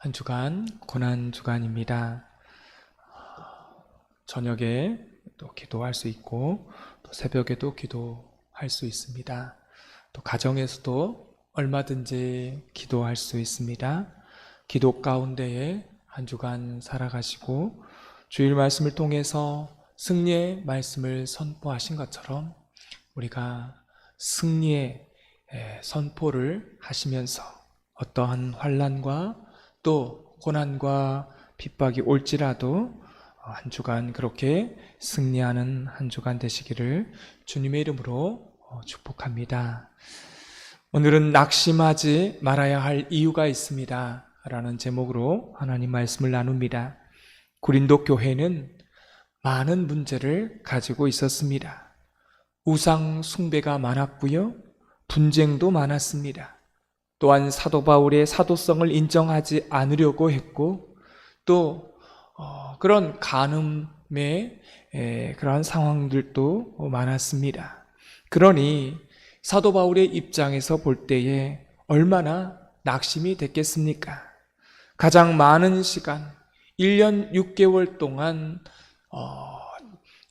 한 주간 고난 주간입니다. 저녁에 또 기도할 수 있고 또 새벽에도 기도할 수 있습니다. 또 가정에서도 얼마든지 기도할 수 있습니다. 기도 가운데에 한 주간 살아가시고 주일 말씀을 통해서 승리의 말씀을 선포하신 것처럼 우리가 승리의 에, 선포를 하시면서 어떠한 환란과 또 고난과 핍박이 올지라도 어, 한 주간 그렇게 승리하는 한 주간 되시기를 주님의 이름으로 어, 축복합니다. 오늘은 낙심하지 말아야 할 이유가 있습니다. 라는 제목으로 하나님 말씀을 나눕니다. 구린도 교회는 많은 문제를 가지고 있었습니다. 우상 숭배가 많았고요. 분쟁도 많았습니다. 또한 사도 바울의 사도성을 인정하지 않으려고 했고 또 어, 그런 간음의 에, 그러한 상황들도 많았습니다. 그러니 사도 바울의 입장에서 볼 때에 얼마나 낙심이 됐겠습니까? 가장 많은 시간, 1년 6개월 동안 어,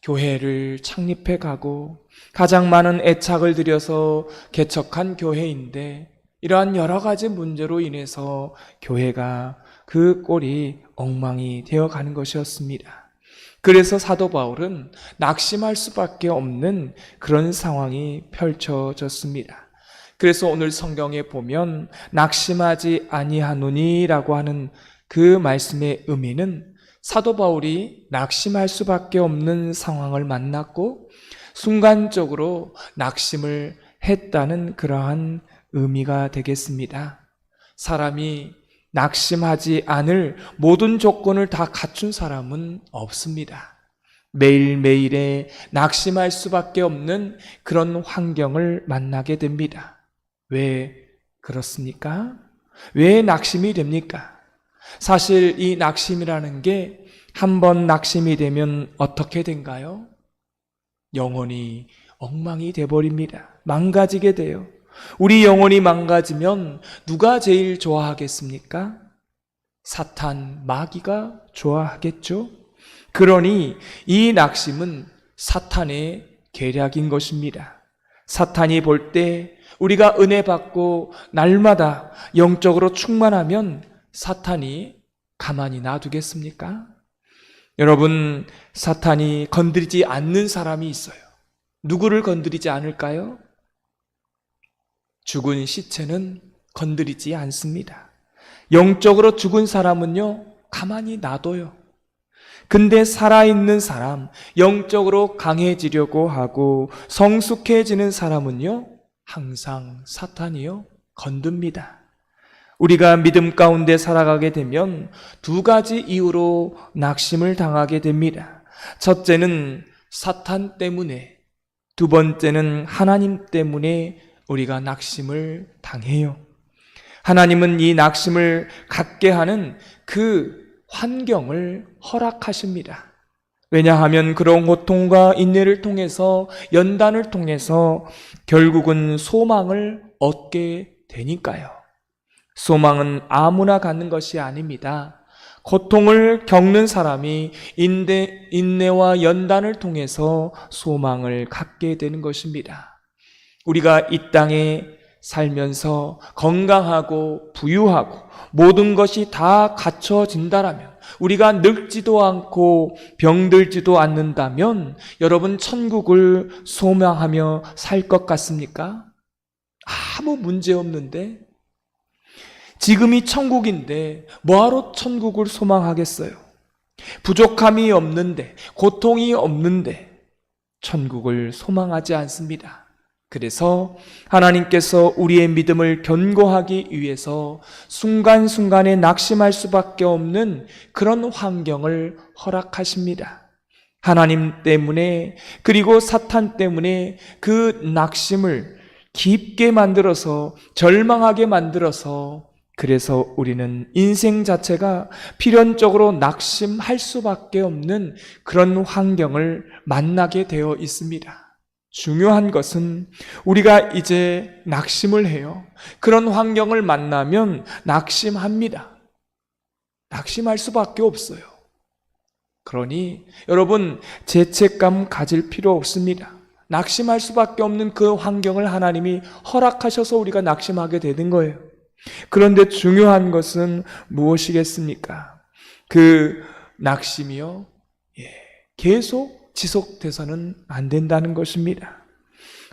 교회를 창립해 가고 가장 많은 애착을 들여서 개척한 교회인데 이러한 여러 가지 문제로 인해서 교회가 그 꼴이 엉망이 되어 가는 것이었습니다. 그래서 사도 바울은 낙심할 수밖에 없는 그런 상황이 펼쳐졌습니다. 그래서 오늘 성경에 보면 낙심하지 아니하노니라고 하는 그 말씀의 의미는 사도 바울이 낙심할 수밖에 없는 상황을 만났고 순간적으로 낙심을 했다는 그러한 의미가 되겠습니다. 사람이 낙심하지 않을 모든 조건을 다 갖춘 사람은 없습니다. 매일매일에 낙심할 수밖에 없는 그런 환경을 만나게 됩니다. 왜 그렇습니까? 왜 낙심이 됩니까? 사실 이 낙심이라는 게 한 번 낙심이 되면 어떻게 된가요? 영혼이 엉망이 돼버립니다. 망가지게 돼요. 우리 영혼이 망가지면 누가 제일 좋아하겠습니까? 사탄, 마귀가 좋아하겠죠? 그러니 이 낙심은 사탄의 계략인 것입니다. 사탄이 볼 때 우리가 은혜 받고 날마다 영적으로 충만하면 사탄이 가만히 놔두겠습니까? 여러분, 사탄이 건드리지 않는 사람이 있어요. 누구를 건드리지 않을까요? 죽은 시체는 건드리지 않습니다. 영적으로 죽은 사람은요, 가만히 놔둬요. 근데 살아있는 사람, 영적으로 강해지려고 하고 성숙해지는 사람은요, 항상 사탄이요, 건듭니다. 우리가 믿음 가운데 살아가게 되면 두 가지 이유로 낙심을 당하게 됩니다. 첫째는 사탄 때문에, 두 번째는 하나님 때문에 우리가 낙심을 당해요. 하나님은 이 낙심을 갖게 하는 그 환경을 허락하십니다. 왜냐하면 그런 고통과 인내를 통해서 연단을 통해서 결국은 소망을 얻게 되니까요. 소망은 아무나 갖는 것이 아닙니다. 고통을 겪는 사람이 인내, 인내와 연단을 통해서 소망을 갖게 되는 것입니다. 우리가 이 땅에 살면서 건강하고 부유하고 모든 것이 다 갖춰진다라면 우리가 늙지도 않고 병들지도 않는다면 여러분 천국을 소망하며 살 것 같습니까? 아무 문제 없는데 지금이 천국인데 뭐하러 천국을 소망하겠어요? 부족함이 없는데 고통이 없는데 천국을 소망하지 않습니다. 그래서 하나님께서 우리의 믿음을 견고하기 위해서 순간순간에 낙심할 수밖에 없는 그런 환경을 허락하십니다. 하나님 때문에 그리고 사탄 때문에 그 낙심을 깊게 만들어서 절망하게 만들어서 그래서 우리는 인생 자체가 필연적으로 낙심할 수밖에 없는 그런 환경을 만나게 되어 있습니다. 중요한 것은 우리가 이제 낙심을 해요. 그런 환경을 만나면 낙심합니다. 낙심할 수밖에 없어요. 그러니 여러분 죄책감 가질 필요 없습니다. 낙심할 수밖에 없는 그 환경을 하나님이 허락하셔서 우리가 낙심하게 되는 거예요. 그런데 중요한 것은 무엇이겠습니까? 그 낙심이요. 예, 계속 지속돼서는 안 된다는 것입니다.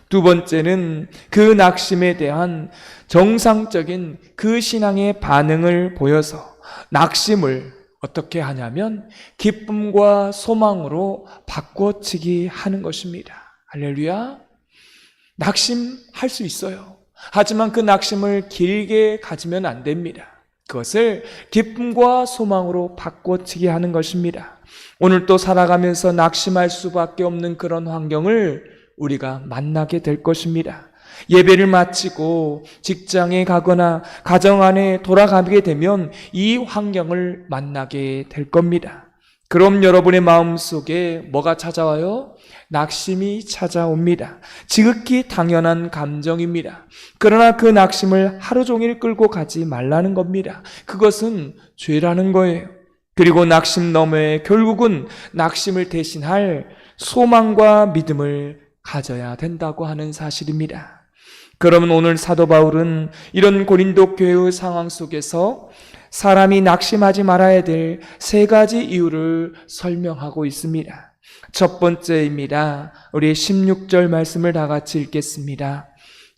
두 번째는 그 낙심에 대한 정상적인 그 신앙의 반응을 보여서 낙심을 어떻게 하냐면 기쁨과 소망으로 바꿔치기 하는 것입니다. 할렐루야. 낙심할 수 있어요. 하지만 그 낙심을 길게 가지면 안 됩니다. 그것을 기쁨과 소망으로 바꿔치기 하는 것입니다. 오늘 또 살아가면서 낙심할 수밖에 없는 그런 환경을 우리가 만나게 될 것입니다. 예배를 마치고 직장에 가거나 가정 안에 돌아가게 되면 이 환경을 만나게 될 겁니다. 그럼 여러분의 마음 속에 뭐가 찾아와요? 낙심이 찾아옵니다. 지극히 당연한 감정입니다. 그러나 그 낙심을 하루 종일 끌고 가지 말라는 겁니다. 그것은 죄라는 거예요. 그리고 낙심 너머에 결국은 낙심을 대신할 소망과 믿음을 가져야 된다고 하는 사실입니다. 그러면 오늘 사도 바울은 이런 고린도 교회의 상황 속에서 사람이 낙심하지 말아야 될 세 가지 이유를 설명하고 있습니다. 첫 번째입니다. 우리 16절 말씀을 다 같이 읽겠습니다.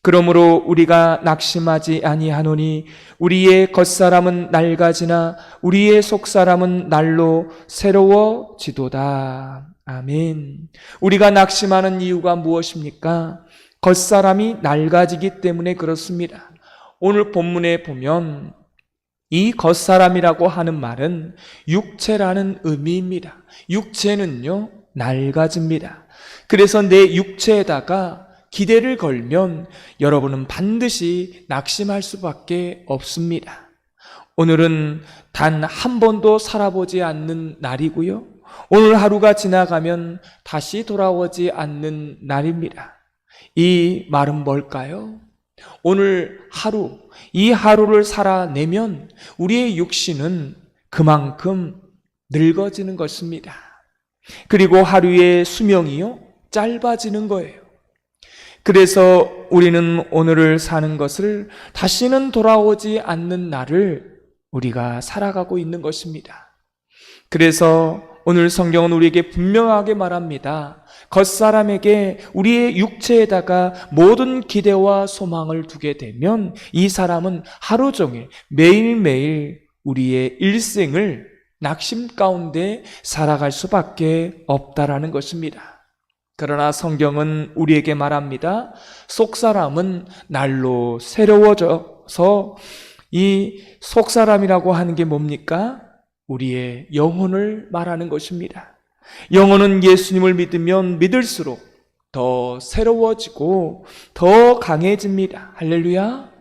그러므로 우리가 낙심하지 아니하노니 우리의 겉사람은 낡아지나 우리의 속사람은 날로 새로워지도다. 아멘. 우리가 낙심하는 이유가 무엇입니까? 겉사람이 낡아지기 때문에 그렇습니다. 오늘 본문에 보면 이 겉사람이라고 하는 말은 육체라는 의미입니다. 육체는요, 낡아집니다. 그래서 내 육체에다가 기대를 걸면 여러분은 반드시 낙심할 수밖에 없습니다. 오늘은 단 한 번도 살아보지 않는 날이고요. 오늘 하루가 지나가면 다시 돌아오지 않는 날입니다. 이 말은 뭘까요? 오늘 하루, 이 하루를 살아내면 우리의 육신은 그만큼 늙어지는 것입니다. 그리고 하루의 수명이요, 짧아지는 거예요. 그래서 우리는 오늘을 사는 것을 다시는 돌아오지 않는 날을 우리가 살아가고 있는 것입니다. 그래서 오늘 성경은 우리에게 분명하게 말합니다. 겉사람에게 우리의 육체에다가 모든 기대와 소망을 두게 되면 이 사람은 하루 종일 매일매일 우리의 일생을 낙심 가운데 살아갈 수밖에 없다라는 것입니다. 그러나 성경은 우리에게 말합니다. 속사람은 날로 새로워져서 이 속사람이라고 하는 게 뭡니까? 우리의 영혼을 말하는 것입니다. 영혼은 예수님을 믿으면 믿을수록 더 새로워지고 더 강해집니다. 할렐루야.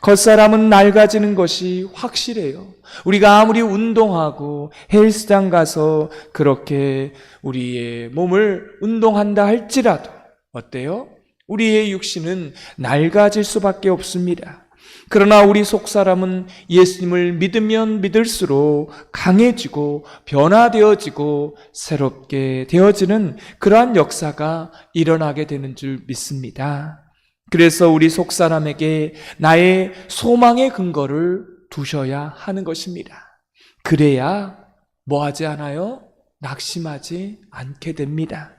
겉사람은 낡아지는 것이 확실해요. 우리가 아무리 운동하고 헬스장 가서 그렇게 우리의 몸을 운동한다 할지라도 어때요? 우리의 육신은 낡아질 수밖에 없습니다. 그러나 우리 속 사람은 예수님을 믿으면 믿을수록 강해지고 변화되어지고 새롭게 되어지는 그러한 역사가 일어나게 되는 줄 믿습니다. 그래서 우리 속 사람에게 나의 소망의 근거를 두셔야 하는 것입니다. 그래야 뭐 하지 않아요? 낙심하지 않게 됩니다.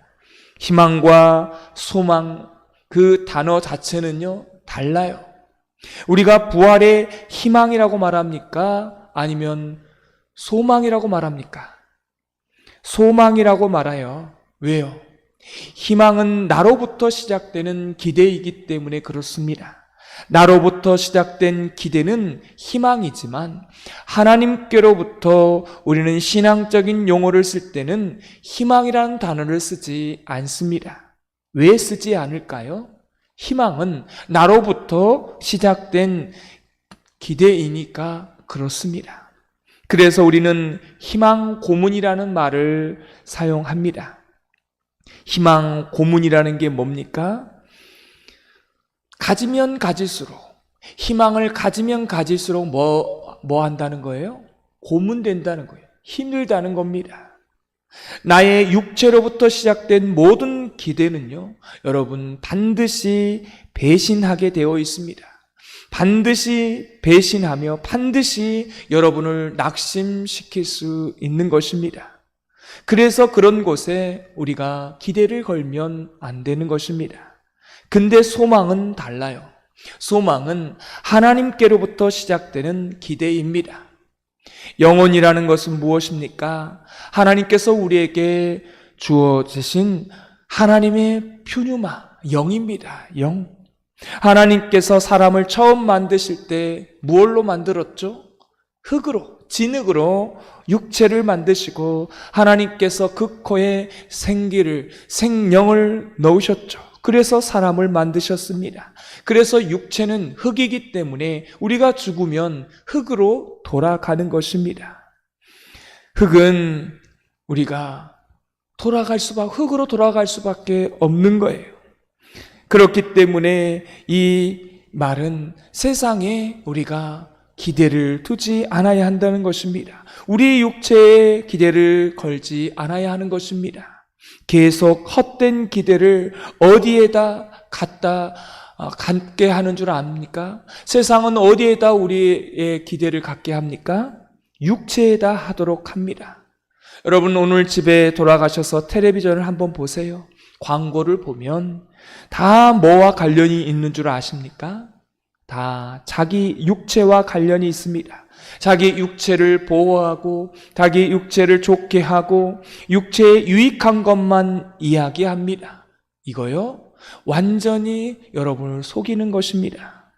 희망과 소망, 그 단어 자체는요, 달라요. 우리가 부활의 희망이라고 말합니까? 아니면 소망이라고 말합니까? 소망이라고 말해요. 왜요? 희망은 나로부터 시작되는 기대이기 때문에 그렇습니다. 나로부터 시작된 기대는 희망이지만 하나님께로부터 우리는 신앙적인 용어를 쓸 때는 희망이라는 단어를 쓰지 않습니다. 왜 쓰지 않을까요? 희망은 나로부터 시작된 기대이니까 그렇습니다. 그래서 우리는 희망 고문이라는 말을 사용합니다. 희망 고문이라는 게 뭡니까? 가지면 가질수록, 희망을 가지면 가질수록 뭐, 뭐 한다는 거예요? 고문된다는 거예요. 힘들다는 겁니다. 나의 육체로부터 시작된 모든 기대는요, 여러분, 반드시 배신하게 되어 있습니다. 반드시 배신하며 반드시 여러분을 낙심시킬 수 있는 것입니다. 그래서 그런 곳에 우리가 기대를 걸면 안 되는 것입니다. 근데 소망은 달라요. 소망은 하나님께로부터 시작되는 기대입니다. 영혼이라는 것은 무엇입니까? 하나님께서 우리에게 주어주신 하나님의 퓨뉴마, 영입니다. 영. 하나님께서 사람을 처음 만드실 때 무얼로 만들었죠? 흙으로, 진흙으로 육체를 만드시고 하나님께서 그 코에 생기를, 생명을 넣으셨죠. 그래서 사람을 만드셨습니다. 그래서 육체는 흙이기 때문에 우리가 죽으면 흙으로 돌아가는 것입니다. 흙은 우리가 돌아갈 수밖 흙으로 돌아갈 수밖에 없는 거예요. 그렇기 때문에 이 말은 세상에 우리가 기대를 두지 않아야 한다는 것입니다. 우리 육체에 기대를 걸지 않아야 하는 것입니다. 계속 헛된 기대를 어디에다 갖다 어, 갖게 하는 줄 압니까? 세상은 어디에다 우리의 기대를 갖게 합니까? 육체에다 하도록 합니다. 여러분 오늘 집에 돌아가셔서 텔레비전을 한번 보세요. 광고를 보면 다 뭐와 관련이 있는 줄 아십니까? 다 자기 육체와 관련이 있습니다. 자기 육체를 보호하고 자기 육체를 좋게 하고 육체에 유익한 것만 이야기합니다. 이거요? 완전히 여러분을 속이는 것입니다.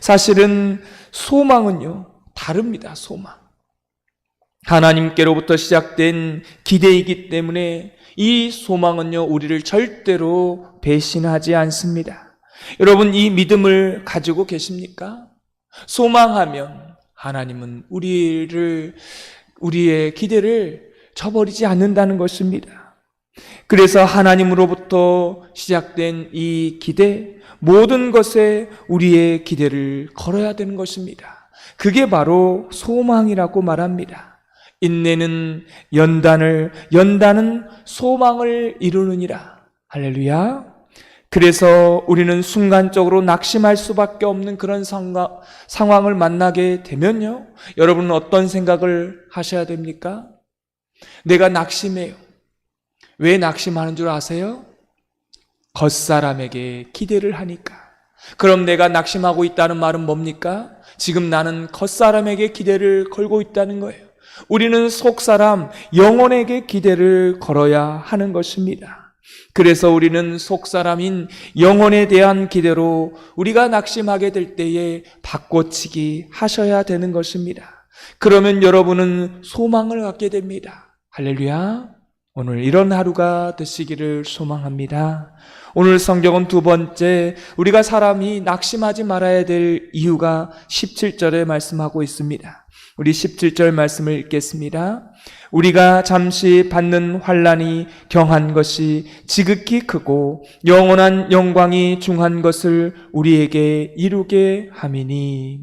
사실은 소망은요, 다릅니다, 소망. 하나님께로부터 시작된 기대이기 때문에 이 소망은요, 우리를 절대로 배신하지 않습니다. 여러분, 이 믿음을 가지고 계십니까? 소망하면 하나님은 우리를, 우리의 기대를 저버리지 않는다는 것입니다. 그래서 하나님으로부터 시작된 이 기대, 모든 것에 우리의 기대를 걸어야 되는 것입니다. 그게 바로 소망이라고 말합니다. 인내는 연단을, 연단은 소망을 이루느니라. 할렐루야. 그래서 우리는 순간적으로 낙심할 수밖에 없는 그런 상가, 상황을 만나게 되면요. 여러분은 어떤 생각을 하셔야 됩니까? 내가 낙심해요. 왜 낙심하는 줄 아세요? 겉사람에게 기대를 하니까. 그럼 내가 낙심하고 있다는 말은 뭡니까? 지금 나는 겉사람에게 기대를 걸고 있다는 거예요. 우리는 속사람, 영혼에게 기대를 걸어야 하는 것입니다. 그래서 우리는 속사람인 영혼에 대한 기대로 우리가 낙심하게 될 때에 바꿔치기 하셔야 되는 것입니다. 그러면 여러분은 소망을 갖게 됩니다. 할렐루야. 오늘 이런 하루가 되시기를 소망합니다. 오늘 성경은 두 번째, 우리가 사람이 낙심하지 말아야 될 이유가 17절에 말씀하고 있습니다. 우리 17절 말씀을 읽겠습니다. 우리가 잠시 받는 환란이 경한 것이 지극히 크고 영원한 영광이 중한 것을 우리에게 이루게 함이니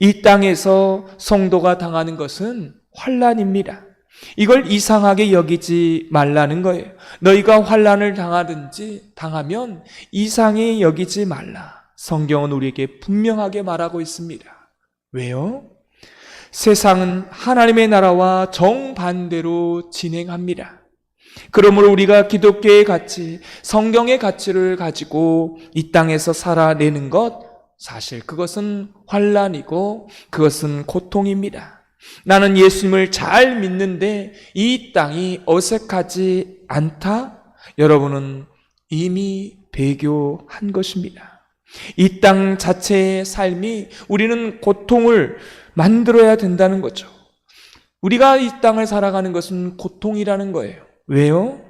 이 땅에서 성도가 당하는 것은 환란입니다. 이걸 이상하게 여기지 말라는 거예요. 너희가 환란을 당하든지 당하면 이상히 여기지 말라. 성경은 우리에게 분명하게 말하고 있습니다. 왜요? 세상은 하나님의 나라와 정반대로 진행합니다. 그러므로 우리가 기독교의 가치, 성경의 가치를 가지고 이 땅에서 살아내는 것, 사실 그것은 환란이고 그것은 고통입니다. 나는 예수님을 잘 믿는데 이 땅이 어색하지 않다? 여러분은 이미 배교한 것입니다. 이 땅 자체의 삶이 우리는 고통을 만들어야 된다는 거죠. 우리가 이 땅을 살아가는 것은 고통이라는 거예요. 왜요?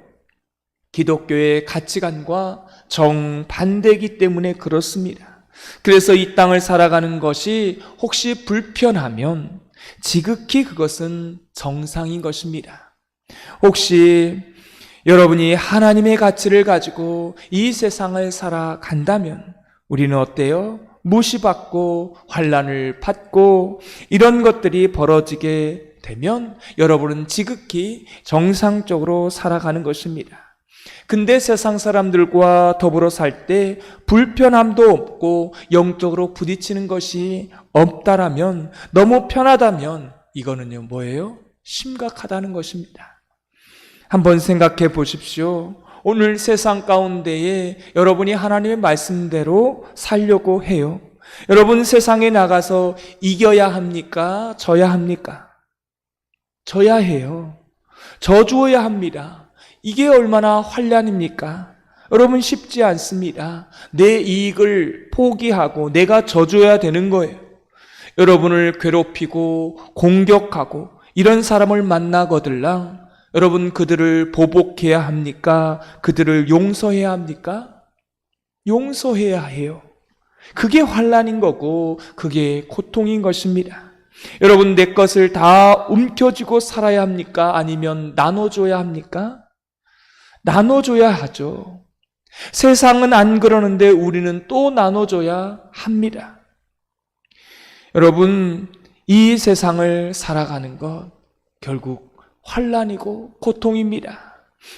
기독교의 가치관과 정반대이기 때문에 그렇습니다. 그래서 이 땅을 살아가는 것이 혹시 불편하면 지극히 그것은 정상인 것입니다. 혹시 여러분이 하나님의 가치를 가지고 이 세상을 살아간다면 우리는 어때요? 무시받고 환란을 받고 이런 것들이 벌어지게 되면 여러분은 지극히 정상적으로 살아가는 것입니다. 근데 세상 사람들과 더불어 살 때 불편함도 없고 영적으로 부딪히는 것이 없다라면 너무 편하다면 이거는요 뭐예요? 심각하다는 것입니다. 한번 생각해 보십시오. 오늘 세상 가운데에 여러분이 하나님의 말씀대로 살려고 해요. 여러분 세상에 나가서 이겨야 합니까? 져야 합니까? 져야 해요. 져주어야 합니다. 이게 얼마나 환란입니까? 여러분 쉽지 않습니다. 내 이익을 포기하고 내가 져줘야 되는 거예요. 여러분을 괴롭히고 공격하고 이런 사람을 만나거들랑 여러분 그들을 보복해야 합니까? 그들을 용서해야 합니까? 용서해야 해요. 그게 환란인 거고 그게 고통인 것입니다. 여러분 내 것을 다 움켜쥐고 살아야 합니까? 아니면 나눠줘야 합니까? 나눠줘야 하죠. 세상은 안 그러는데 우리는 또 나눠줘야 합니다. 여러분 이 세상을 살아가는 것 결국 환란이고 고통입니다.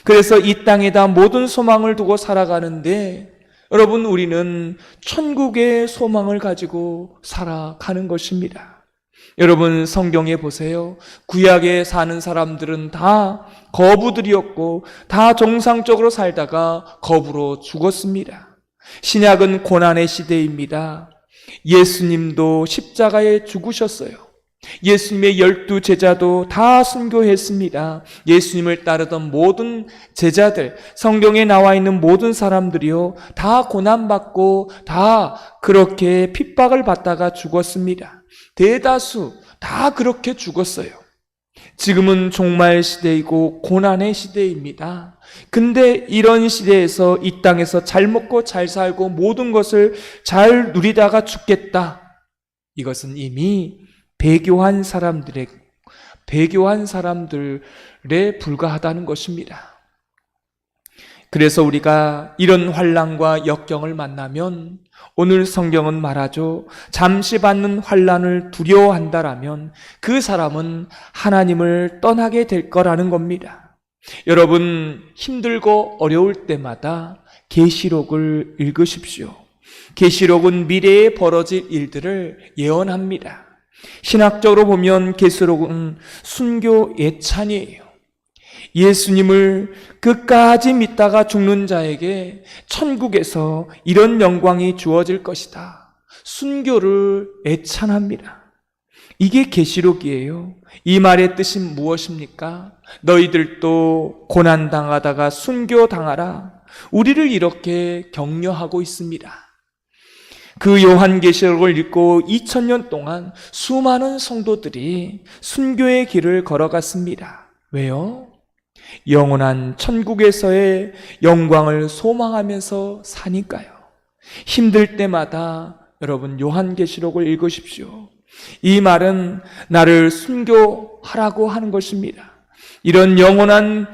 그래서 이 땅에다 모든 소망을 두고 살아가는데 여러분 우리는 천국의 소망을 가지고 살아가는 것입니다. 여러분 성경에 보세요. 구약에 사는 사람들은 다 거부들이었고 다 정상적으로 살다가 거부로 죽었습니다. 신약은 고난의 시대입니다. 예수님도 십자가에 죽으셨어요. 예수님의 열두 제자도 다 순교했습니다. 예수님을 따르던 모든 제자들, 성경에 나와 있는 모든 사람들이요, 다 고난받고 다 그렇게 핍박을 받다가 죽었습니다. 대다수 다 그렇게 죽었어요. 지금은 종말 시대이고 고난의 시대입니다. 근데 이런 시대에서 이 땅에서 잘 먹고 잘 살고 모든 것을 잘 누리다가 죽겠다. 이것은 이미 배교한 사람들의 배교한 사람들에 불과하다는 것입니다. 그래서 우리가 이런 환란과 역경을 만나면 오늘 성경은 말하죠. 잠시 받는 환란을 두려워한다라면 그 사람은 하나님을 떠나게 될 거라는 겁니다. 여러분 힘들고 어려울 때마다 계시록을 읽으십시오. 계시록은 미래에 벌어질 일들을 예언합니다. 신학적으로 보면 계시록은 순교 예찬이에요. 예수님을 끝까지 믿다가 죽는 자에게 천국에서 이런 영광이 주어질 것이다. 순교를 애찬합니다. 이게 계시록이에요. 이 말의 뜻은 무엇입니까? 너희들도 고난 당하다가 순교 당하라. 우리를 이렇게 격려하고 있습니다. 그 요한계시록을 읽고 2000년 동안 수많은 성도들이 순교의 길을 걸어갔습니다. 왜요? 영원한 천국에서의 영광을 소망하면서 사니까요. 힘들 때마다 여러분 요한계시록을 읽으십시오. 이 말은 나를 순교하라고 하는 것입니다. 이런 영원한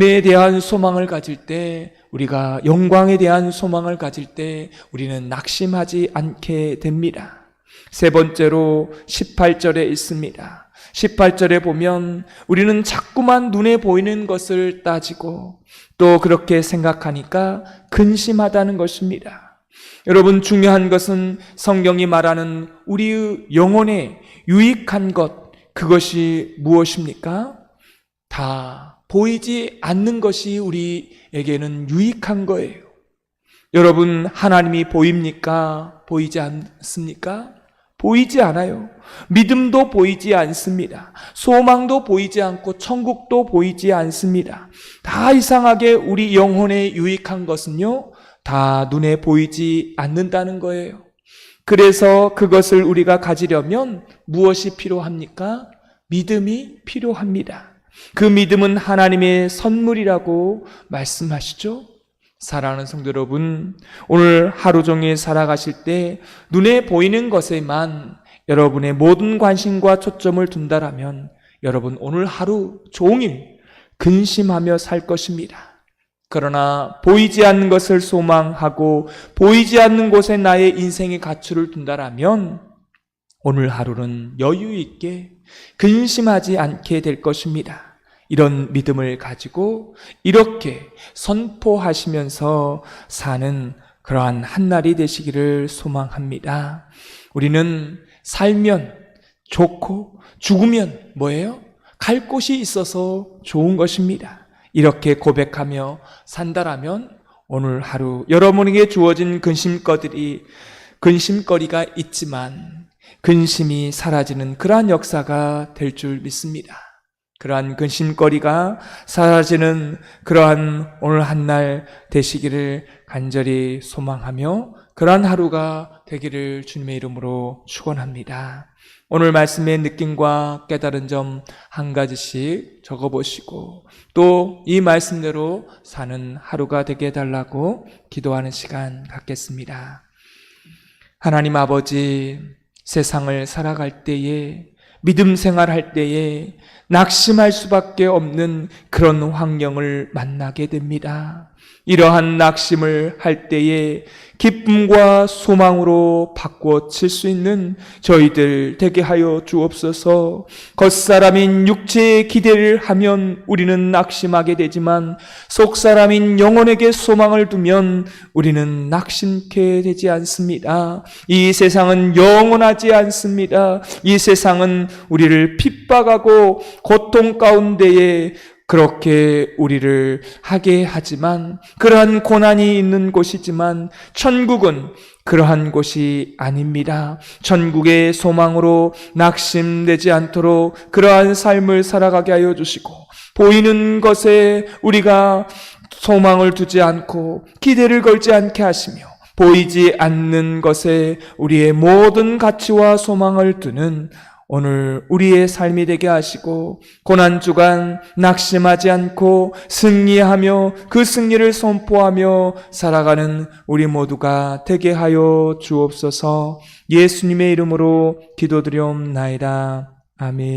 에 대한 소망을 가질 때 우리가 영광에 대한 소망을 가질 때 우리는 낙심하지 않게 됩니다. 세 번째로 18절에 있습니다. 18절에 보면 우리는 자꾸만 눈에 보이는 것을 따지고 또 그렇게 생각하니까 근심하다는 것입니다. 여러분 중요한 것은 성경이 말하는 우리의 영혼에 유익한 것 그것이 무엇입니까? 다 보이지 않는 것이 우리에게는 유익한 거예요. 여러분, 하나님이 보입니까? 보이지 않습니까? 보이지 않아요. 믿음도 보이지 않습니다. 소망도 보이지 않고 천국도 보이지 않습니다. 다 이상하게 우리 영혼에 유익한 것은요, 다 눈에 보이지 않는다는 거예요. 그래서 그것을 우리가 가지려면 무엇이 필요합니까? 믿음이 필요합니다. 그 믿음은 하나님의 선물이라고 말씀하시죠? 사랑하는 성도 여러분, 오늘 하루 종일 살아가실 때 눈에 보이는 것에만 여러분의 모든 관심과 초점을 둔다라면 여러분 오늘 하루 종일 근심하며 살 것입니다. 그러나 보이지 않는 것을 소망하고 보이지 않는 곳에 나의 인생의 가치를 둔다라면 오늘 하루는 여유 있게 근심하지 않게 될 것입니다. 이런 믿음을 가지고 이렇게 선포하시면서 사는 그러한 한날이 되시기를 소망합니다. 우리는 살면 좋고 죽으면 뭐예요? 갈 곳이 있어서 좋은 것입니다. 이렇게 고백하며 산다라면 오늘 하루 여러분에게 주어진 근심거들이 근심거리가 있지만 근심이 사라지는 그러한 역사가 될 줄 믿습니다. 그러한 근심거리가 사라지는 그러한 오늘 한 날 되시기를 간절히 소망하며 그러한 하루가 되기를 주님의 이름으로 축원합니다. 오늘 말씀의 느낌과 깨달은 점 한 가지씩 적어보시고 또 이 말씀대로 사는 하루가 되게 해달라고 기도하는 시간 갖겠습니다. 하나님 아버지 세상을 살아갈 때에 믿음 생활할 때에 낙심할 수밖에 없는 그런 환경을 만나게 됩니다. 이러한 낙심을 할 때에 기쁨과 소망으로 바꿔 칠 수 있는 저희들 되게 하여 주옵소서. 겉사람인 육체의 기대를 하면 우리는 낙심하게 되지만 속사람인 영혼에게 소망을 두면 우리는 낙심케 되지 않습니다. 이 세상은 영원하지 않습니다. 이 세상은 우리를 핍박하고 고통 가운데에 그렇게 우리를 하게 하지만 그러한 고난이 있는 곳이지만 천국은 그러한 곳이 아닙니다. 천국의 소망으로 낙심되지 않도록 그러한 삶을 살아가게 하여 주시고 보이는 것에 우리가 소망을 두지 않고 기대를 걸지 않게 하시며 보이지 않는 것에 우리의 모든 가치와 소망을 두는 오늘 우리의 삶이 되게 하시고 고난 주간 낙심하지 않고 승리하며 그 승리를 선포하며 살아가는 우리 모두가 되게 하여 주옵소서. 예수님의 이름으로 기도드리옵나이다. 아멘.